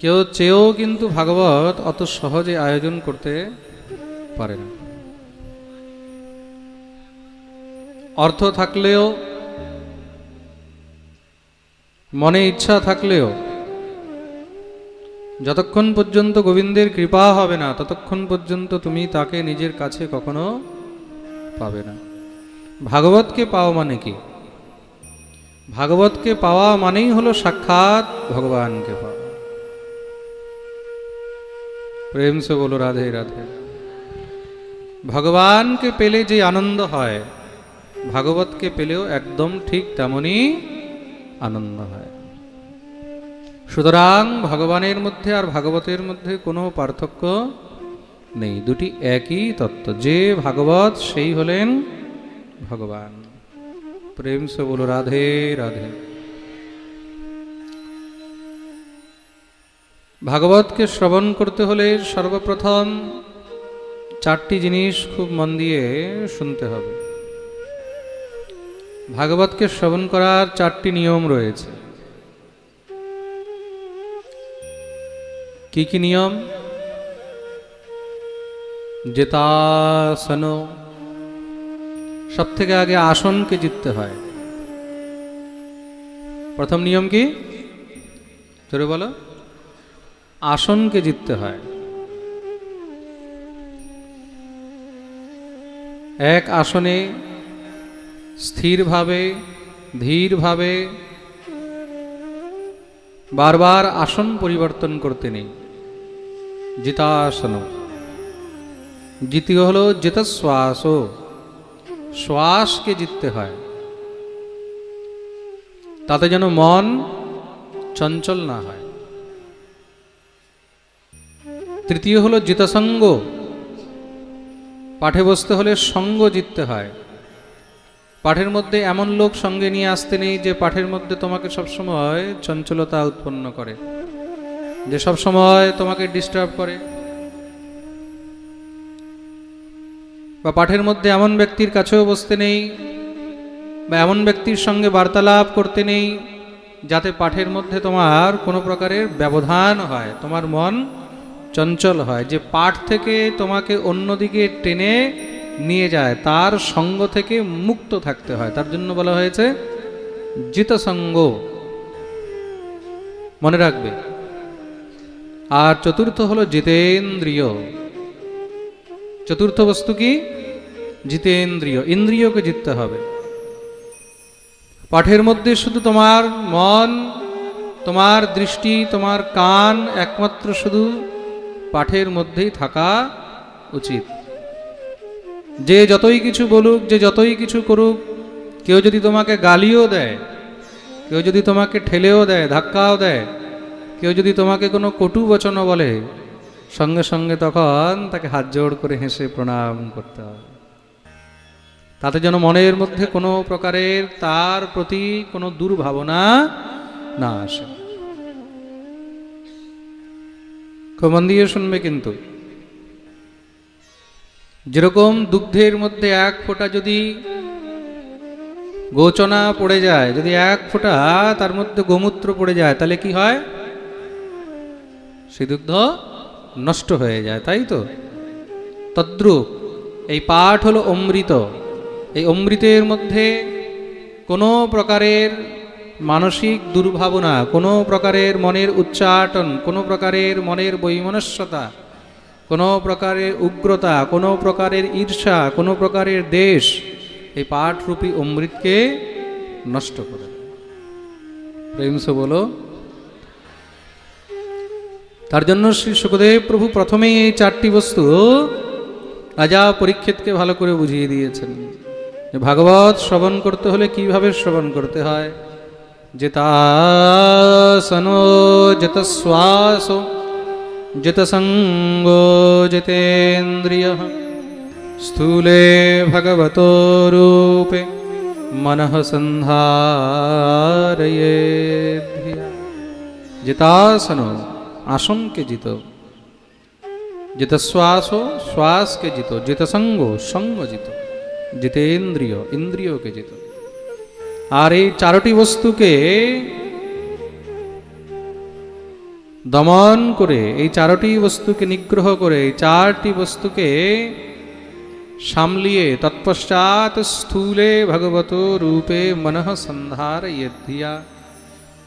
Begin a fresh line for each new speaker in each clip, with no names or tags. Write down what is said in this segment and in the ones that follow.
কেউ চেয়েও কিন্তু ভাগবত অত সহজে আয়োজন করতে পারে না। অর্থ থাকলেও, মনে ইচ্ছা থাকলেও, যতক্ষণ পর্যন্ত গোবিন্দের কৃপা হবে না, ততক্ষণ পর্যন্ত তুমি তাকে নিজের কাছে কখনো পাবে না। ভাগবতকে পাও মানে কি? ভাগবতকে পাওয়া মানেই হলো সাক্ষাৎ ভগবানকে পাওয়া। প্রেম সে বলো, রাধে রাধে। ভগবানকে পেলে যে আনন্দ হয়, ভাগবতকে পেলেও একদম ঠিক তেমনই আনন্দ হয়। সুতরাং ভগবানের মধ্যে আর ভাগবতের মধ্যে কোনো পার্থক্য নেই, দুটি একই তত্ত্ব। যে ভাগবত, সেই হলেন ভগবান। প্রেম সে বলো, রাধে রাধে। ভাগবতকে শ্রবণ করতে হলে সর্বপ্রথম চারটি জিনিস খুব মন দিয়ে শুনতে হবে। ভাগবতকে শ্রবণ করার চারটি নিয়ম রয়েছে। কি কি নিয়ম? জেতাসন। সব থেকে আগে আসনকে জিততে হয়। প্রথম নিয়ম কি? জোরে বলো। আসনকে জিততে হয়। এক আসনে স্থিরভাবে, ধীরভাবে বারবার আসন পরিবর্তন করতে নেই। জিতাসন দ্বিতীয় হলো জিতশ্বাস শ্বাসকে জিততে হয়। তাতে যেন মন চঞ্চল না হয়। তৃতীয় হলো জিতসঙ্গ। পাঠে বসতে হলে সঙ্গ জিততে হয়। পাঠের মধ্যে এমন লোক সঙ্গে নিয়ে আসতে নেই যে পাঠের মধ্যে তোমাকে সবসময় চঞ্চলতা উৎপন্ন করে, যে সব সময় তোমাকে ডিস্টার্ব করে। বা পাঠের মধ্যে এমন ব্যক্তির কাছেও বসতে নেই, বা এমন ব্যক্তির সঙ্গে বার্তালাপ করতে নেই, যাতে পাঠের মধ্যে তোমার কোনো প্রকারের ব্যবধান হয়, তোমার মন চঞ্চল হয়, যে পাঠ থেকে তোমাকে অন্যদিকে টেনে নিয়ে যায়, তার সঙ্গ থেকে মুক্ত থাকতে হয়। তার জন্য বলা হয়েছে, জিতসঙ্গ। মনে রাখবে। আর চতুর্থ হলো, জিতেন্দ্রিয়। চতুর্থ বস্তু কি? জিতেন্দ্রিয়। ইন্দ্রিয়কে জিততে হবে। পাঠের মধ্যে শুধু তোমার মন, তোমার দৃষ্টি, তোমার কান, একমাত্র শুধু পাঠের মধ্যেই থাকা উচিত। যে যতই কিছু বলুক, যে যতই কিছু করুক, কেউ যদি তোমাকে গালিও দেয়, কেউ যদি তোমাকে ঠেলেও দেয়, ধাক্কাও দেয়, কেউ যদি তোমাকে কোনো কটু বচনও বলে, সঙ্গে সঙ্গে তখন তাকে হাত জোড় করে হেসে প্রণাম করতে হবে তাতে যেন মনের মধ্যে কোনো প্রকারের তার প্রতি কোনো দুর্ভাবনা না আসে। মন দিয়ে শুনবে কিন্তু। যেরকম দুগ্ধের মধ্যে এক ফোঁটা যদি গোচনা পড়ে যায়, যদি এক ফোঁটা তার মধ্যে গোমূত্র পড়ে যায়, তাহলে কি হয়? সে দুগ্ধ নষ্ট হয়ে যায়, তাই তো? তদ্রুপ এই পাঠ হলো অমৃত। এই অমৃতের মধ্যে কোনো প্রকারের মানসিক দুর্ভাবনা, কোনো প্রকারের মনের উচ্চাটন, কোনো প্রকারের মনের বৈমনস্যতা, কোনো প্রকারের উগ্রতা, কোনো প্রকারের ঈর্ষা, কোনো প্রকারের দেশ এই পাঠরূপী অমৃতকে নষ্ট করে। প্রেমসে বলো, তার জন্য শ্রী সুখদেব প্রভু প্রথমেই এই চারটি বস্তু রাজা পরীক্ষিতকে ভালো করে বুঝিয়ে দিয়েছেন ভাগবত শ্রবণ করতে হলে কীভাবে শ্রবণ করতে হয় जितासनो जितस्वासो जितसंगो जितेन्द्रिय स्थूले भगवतो रूपे मनः संधारये जितासनो आसन के जितो। जितश्वासो श्वास के जितो। जितसंगो संग जितो। जितेन्द्रियो इंद्रियों के जितो। আর এই চারটি বস্তুকে দমন করে, এই চারটি বস্তুকে নিগ্রহ করে, এই চারটি বস্তুকে সামলিয়ে তৎপশ্চাৎ স্থূলে ভগবত রূপে মনঃ সন্ধার ইয়ধিয়া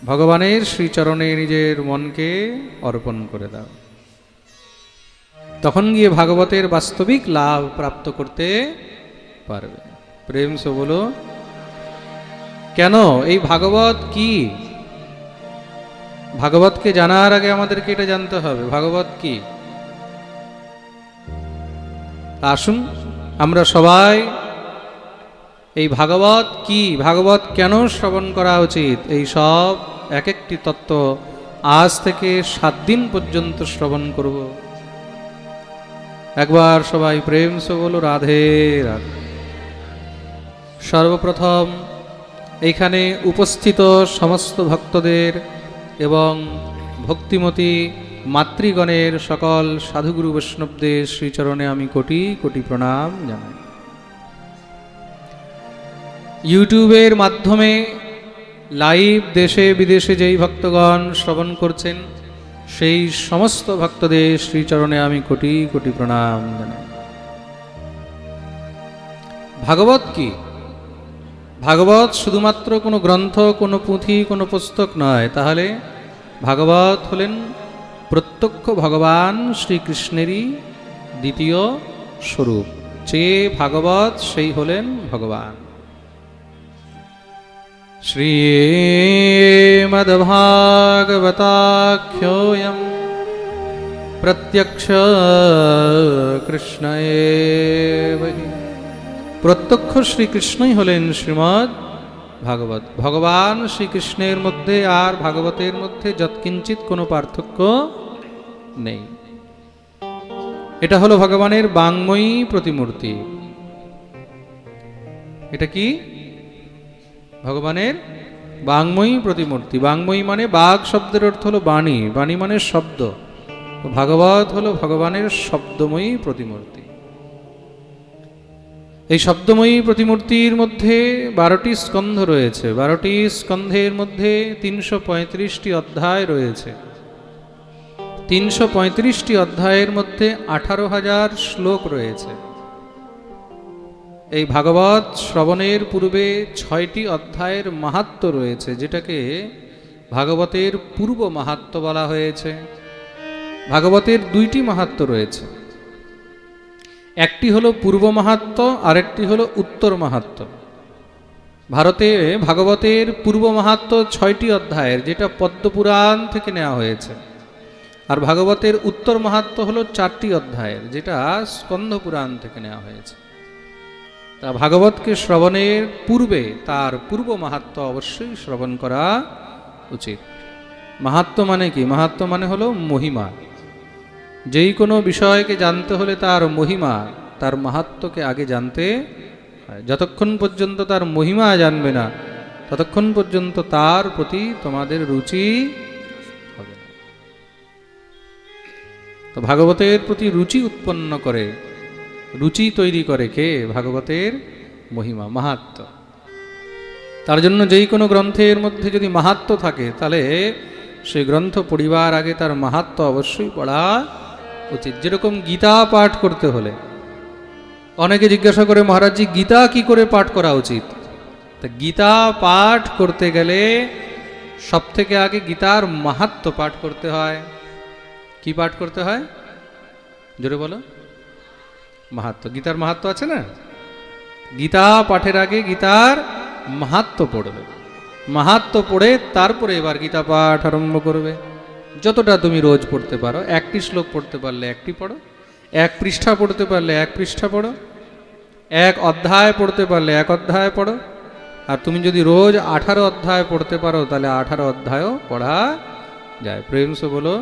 ভগবানের শ্রীচরণে নিজের মনকে অর্পণ করে দাও। তখন গিয়ে ভাগবতের বাস্তবিক লাভ প্রাপ্ত করতে পারবে। প্রেম সে বলো কেন? এই ভাগবত কি? ভাগবতকে জানার আগে আমাদেরকে এটা জানতে হবে। ভাগবত কি? আসুন, আমরা সবাই এই ভাগবত কি? ভাগবত কেন শ্রবণ করা উচিত? এই সব এক একটি তত্ত্ব আজ থেকে সাত দিন পর্যন্ত শ্রবণ করব। একবার সবাই প্রেম সে বলো রাধে রাধে। সর্বপ্রথম এইখানে উপস্থিত সমস্ত ভক্তদের এবং ভক্তিমতী মাতৃগণের সকল সাধুগুরু বৈষ্ণবদের শ্রীচরণে আমি কোটি কোটি প্রণাম জানাই। ইউটিউবের মাধ্যমে লাইভ দেশে বিদেশে যেই ভক্তগণ শ্রবণ করছেন, সেই সমস্ত ভক্তদের শ্রীচরণে আমি কোটি কোটি প্রণাম জানাই। ভাগবত কি? ভাগবত শুধুমাত্র কোনো গ্রন্থ, কোনো পুঁথি, কোনো পুস্তক নয়। তাহলে ভাগবত হলেন প্রত্যক্ষ ভগবান শ্রীকৃষ্ণেরই দ্বিতীয় স্বরূপ। যে ভাগবত, সেই হলেন ভগবান। শ্রীমদ্ভাগবতাখ্যোऽयं প্রত্যক্ষ হি। প্রত্যক্ষ শ্রীকৃষ্ণই হলেন শ্রীমৎ ভাগবত। ভগবান শ্রীকৃষ্ণের মধ্যে আর ভাগবতের মধ্যে যৎকিঞ্চিত কোনো পার্থক্য নেই। এটা হলো ভগবানের বাংময়ী প্রতিমূর্তি। এটা কি? ভগবানের বাংময়ী প্রতিমূর্তি। বাংময়ী মানে বাঘ শব্দের অর্থ হলো বাণী। বাণী মানে শব্দ। ভাগবত হলো ভগবানের শব্দময়ী প্রতিমূর্তি। এই শব্দময়ী প্রতিমূর্তির মধ্যে বারোটি স্কন্ধ রয়েছে। বারোটি স্কন্ধের মধ্যে তিনশো পঁয়ত্রিশটি অধ্যায় রয়েছে। তিনশো পঁয়ত্রিশটি অধ্যায়ের মধ্যে আঠারো হাজার শ্লোক রয়েছে। এই ভাগবত শ্রবণের পূর্বে ছয়টি অধ্যায়ের মাহাত্ম রয়েছে, যেটাকে ভাগবতের পূর্ব মাহাত্ম বলা হয়েছে। ভাগবতের দুইটি মাহাত্ম রয়েছে। একটি হলো পূর্ব মাহাত্ম, আরেকটি হলো উত্তর মাহাত্ম। ভারতে ভাগবতের পূর্ব মাহাত্ম ছয়টি অধ্যায়ের, যেটা পদ্মপুরাণ থেকে নেওয়া হয়েছে। আর ভাগবতের উত্তর মাহাত্ম হলো চারটি অধ্যায়ের, যেটা স্কন্ধ পুরাণ থেকে নেওয়া হয়েছে। তা ভাগবতকে শ্রবণের পূর্বে তার পূর্ব মাহাত্ম অবশ্যই শ্রবণ করা উচিত। মাহাত্ম মানে কি? মাহাত্ম মানে হলো মহিমা। যেই কোনো বিষয়কে জানতে হলে তার মহিমা, তার মাহাত্মকে আগে জানতে যতক্ষণ পর্যন্ত তার মহিমা জানবে না, ততক্ষণ পর্যন্ত তার প্রতি তোমাদের রুচি হবে না। তো ভাগবতের প্রতি রুচি উৎপন্ন করে, রুচি তৈরি করে কে? ভাগবতের মহিমা, মাহাত্ম। তার জন্য যেই কোনো গ্রন্থের মধ্যে যদি মাহাত্ম থাকে, তাহলে সেই গ্রন্থ পড়িবার আগে তার মাহাত্ম অবশ্যই পড়া উচিত। যেরকম গীতা পাঠ করতে হলে। অনেকে জিজ্ঞাসা করে, মহারাজজি, গীতা কি করে পাঠ করা উচিত? তা গীতা পাঠ করতে গেলে সব থেকে আগে গীতার মাহাত্ম পাঠ করতে হয়। কি পাঠ করতে হয়? জোরে বলো। মাহাত্ম। গীতার মাহাত্ম আছে না? গীতা পাঠের আগে গীতার মাহাত্ম পড়বে। মাহাত্ম পড়ে তারপরে এবার গীতা পাঠ আরম্ভ করবে। যতটা তুমি রোজ পড়তে পারো একটি শ্লোক পড়তে পারলে একটি পড়ো এক পৃষ্ঠা পড়তে পারলে এক পৃষ্ঠা পড়ো এক অধ্যায় পড়তে পারলে এক অধ্যায় পড়ো আর তুমি যদি রোজ আঠারো অধ্যায় পড়তে পারো তাহলে আঠারো অধ্যায়ও পড়া যায়। প্রেমসে বলো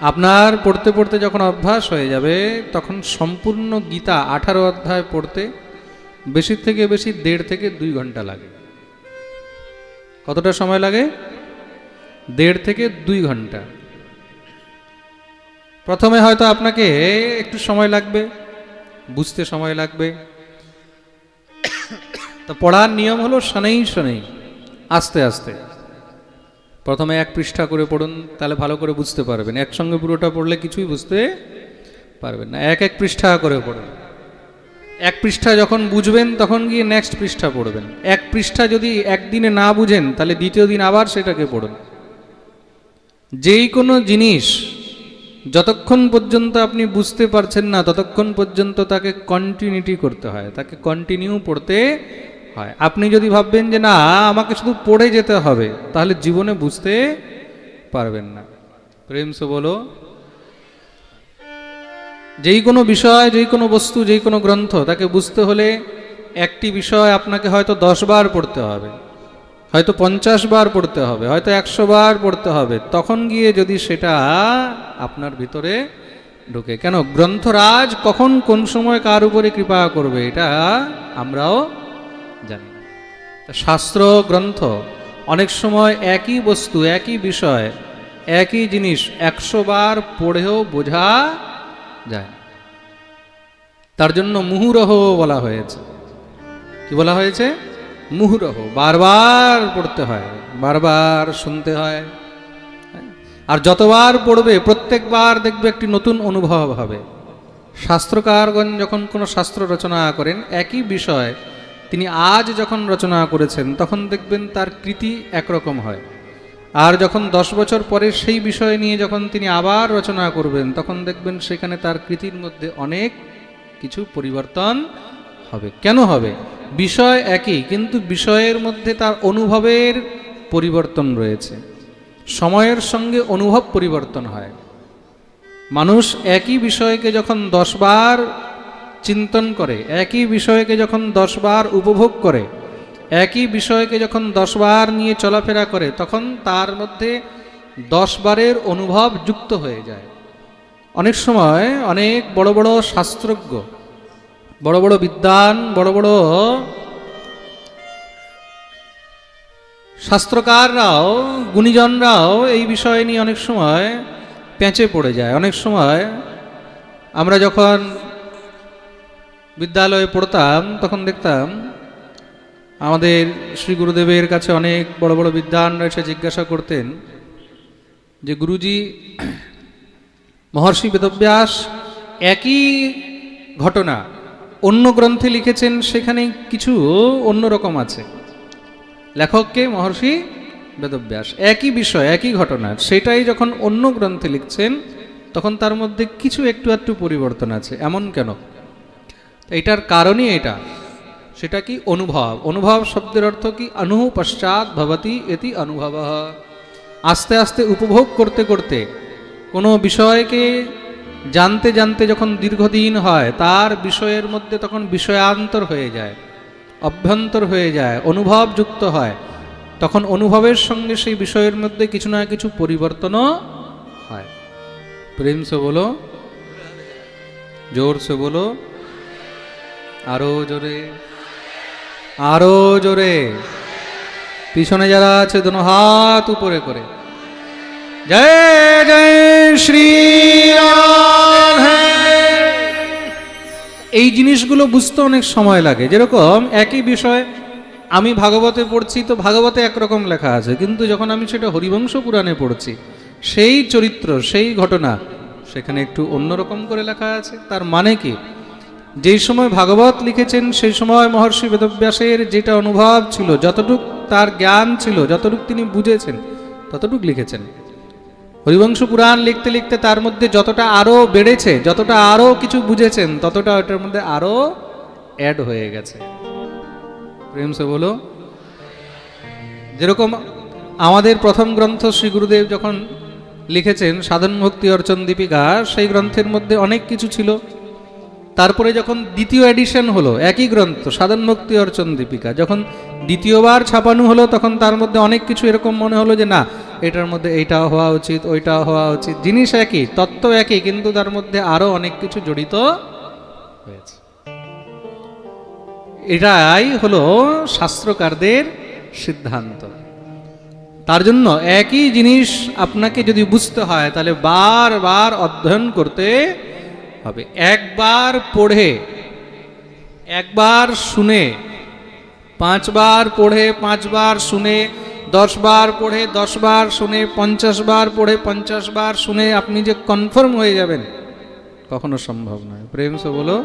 আপনার পড়তে পড়তে যখন অভ্যাস হয়ে যাবে তখন সম্পূর্ণ গীতা আঠারো অধ্যায় পড়তে বেশি থেকে বেশি দেড় থেকে দুই ঘণ্টা লাগে। কতটা সময় লাগে? দেড় থেকে দুই ঘণ্টা। প্রথমে হয়তো আপনাকে একটু সময় লাগবে, বুঝতে সময় লাগবে। তো পড়ার নিয়ম হলো শনেই শনেই, আস্তে আস্তে। প্রথমে এক পৃষ্ঠা করে পড়ুন, তাহলে ভালো করে বুঝতে পারবেন। একসঙ্গে পুরোটা পড়লে কিছুই বুঝতে পারবেন না। এক এক পৃষ্ঠা করে পড়ুন। এক পৃষ্ঠা যখন বুঝবেন, তখন গিয়ে নেক্সট পৃষ্ঠা পড়বেন। এক পৃষ্ঠা যদি একদিনে না বুঝেন, তাহলে দ্বিতীয় দিন আবার সেটাকে পড়ুন। যেই কোনো জিনিস যতক্ষণ পর্যন্ত আপনি বুঝতে পারছেন না, ততক্ষণ পর্যন্ত তাকে কন্টিনিউটি করতে হয়, তাকে কন্টিনিউ পড়তে হয়। আপনি যদি ভাববেন যে না, আমাকে শুধু পড়ে যেতে হবে, তাহলে জীবনে বুঝতে পারবেন না। প্রেম সে বলো, যেই কোনো বিষয়, যেই কোনো বস্তু, যেই কোনো গ্রন্থ, তাকে বুঝতে হলে একটি বিষয় আপনাকে হয়তো দশ বার পড়তে হবে। হয়তো পঞ্চাশ বার পড়তে হবে, হয়তো একশো বার পড়তে হবে। তখন গিয়ে যদি সেটা আপনার ভিতরে ঢুকে, কেন গ্রন্থরাজ কখন কোন সময় কার উপরে কৃপা করবে, এটা আমরাও জানি শাস্ত্র, গ্রন্থ, অনেক সময় একই বস্তু, একই বিষয়, একই জিনিস একশো বার পড়েও বোঝা যায় তার জন্য মুহুরহ বলা হয়েছে। কি বলা হয়েছে? মুহুরহ বারবার পড়তে হয়, বারবার শুনতে হয়? আর যতবার পড়বে, প্রত্যেকবার দেখবে একটি নতুন অনুভব হবে। শাস্ত্রকারগণ যখন কোনো শাস্ত্র রচনা করেন, একই বিষয় তিনি আজ যখন রচনা করেছেন, তখন দেখবেন তার কৃতি একরকম হয়। আর যখন দশ বছর পরে সেই বিষয় নিয়ে যখন তিনি আবার রচনা করবেন, তখন দেখবেন সেখানে তার কৃতির মধ্যে অনেক কিছু পরিবর্তন হবে। কেন হবে? বিষয় একই, কিন্তু বিষয়ের মধ্যে তার অনুভবের পরিবর্তন রয়েছে। সময়ের সঙ্গে অনুভব পরিবর্তন হয়। মানুষ একই বিষয়কে যখন দশবার চিন্তন করে, একই বিষয়কে যখন দশবার উপভোগ করে, একই বিষয়কে যখন দশবার নিয়ে চলাফেরা করে, তখন তার মধ্যে দশবারের অনুভব যুক্ত হয়ে যায়। অনেক সময় অনেক বড় বড় শাস্ত্রজ্ঞ বড় বড় বিদ্বান, বড় বড় শাস্ত্রকাররাও, গুণীজনরাও এই বিষয় নিয়ে অনেক সময় পেঁচে পড়ে যায়। অনেক সময় আমরা যখন বিদ্যালয়ে পড়তাম, তখন দেখতাম আমাদের শ্রী গুরুদেবের কাছে অনেক বড় বড় বিদ্বানরা এসে জিজ্ঞাসা করতেন যে, গুরুজি, মহর্ষি বেদব্যাস, একই ঘটনা অন্য গ্রন্থে লিখেছেন সেখানে কিছু অন্যরকম আছে। লেখককে মহর্ষি বেদব্যাস। একই বিষয়, একই ঘটনা, সেটাই যখন অন্য গ্রন্থে লিখছেন, তখন তার মধ্যে কিছু একটু একটু পরিবর্তন আছে। এমন কেন? এটার কারণই এটা। সেটা কি অনুভব? অনুভব শব্দের অর্থ কি? অনু পশ্চাৎ ভবতি এটি অনুভব। আস্তে আস্তে উপভোগ করতে করতে কোনো বিষয়কে জানতে জানতে যখন দীর্ঘদিন হয়, তার বিষয়ের মধ্যে তখন বিষয়ান্তর হয়ে যায়, অভ্যন্তর হয়ে যায় অনুভব যুক্ত হয়। তখন অনুভবের সঙ্গে সেই বিষয়ের মধ্যে কিছু না কিছু পরিবর্তনও হয়। প্রেম সে বলো, জোর সে বলো, আরও জোরে আরও জোরে। পিছনে যারা আছে, দোনো হাত উপরে করে। জয় জয় শ্রী এই জিনিসগুলো বুঝতে অনেক সময় লাগে। যেরকম একই বিষয়, আমি ভাগবতে পড়ছি তো ভাগবতে একরকম লেখা আছে, কিন্তু যখন আমি সেটা হরিবংশ পুরাণে পড়ছি, সেই চরিত্র, সেই ঘটনা, সেখানে একটু অন্যরকম করে লেখা আছে। তার মানে কি? যেই সময় ভাগবত লিখেছেন, সেই সময় মহর্ষি বেদব্যাসের যেটা অনুভব ছিল, যতটুক তার জ্ঞান ছিল, যতটুক তিনি বুঝেছেন, ততটুক লিখেছেন। হরিবংশ পুরাণ লিখতে লিখতে তার মধ্যে যতটা আরও বেড়েছে, যতটা আরও কিছু বুঝেছেন, ততটা ওটার মধ্যে আরও অ্যাড হয়ে গেছে। প্রেম সে বলো। যেরকম আমাদের প্রথম গ্রন্থ শ্রী গুরুদেব যখন লিখেছেন, সাধন ভক্তি অর্চন দীপিকা, সেই গ্রন্থের মধ্যে অনেক কিছু ছিল। তারপরে যখন দ্বিতীয় এডিশন হলো, একই গ্রন্থ, সাধন ভক্তি অর্চন দীপিকা, যখন দ্বিতীয়বার ছাপানো হলো, তখন তার মধ্যে অনেক কিছু এরকম মনে হলো যে না এটার মধ্যে এইটা হওয়া উচিত, ওইটা হওয়া উচিত। জিনিস একই, তত্ত্ব একই, কিন্তু তার মধ্যে আরও অনেক কিছু জড়িত হয়েছে। এটাই হলো শাস্ত্রকারদের সিদ্ধান্ত। তার জন্য একই জিনিস আপনাকে যদি বুঝতে হয়, তাহলে বারবার অধ্যয়ন করতে হবে। একবার পড়ে, একবার শুনে, পাঁচবার পড়ে, পাঁচবার শুনে দশ বার পড়ে দশ বার শুনে পঞ্চাশ বার পড়ে পঞ্চাশ বার শুনে আপনি যে কনফার্ম হয়ে যাবেন, কখনো সম্ভব নয়। প্রেমস বলো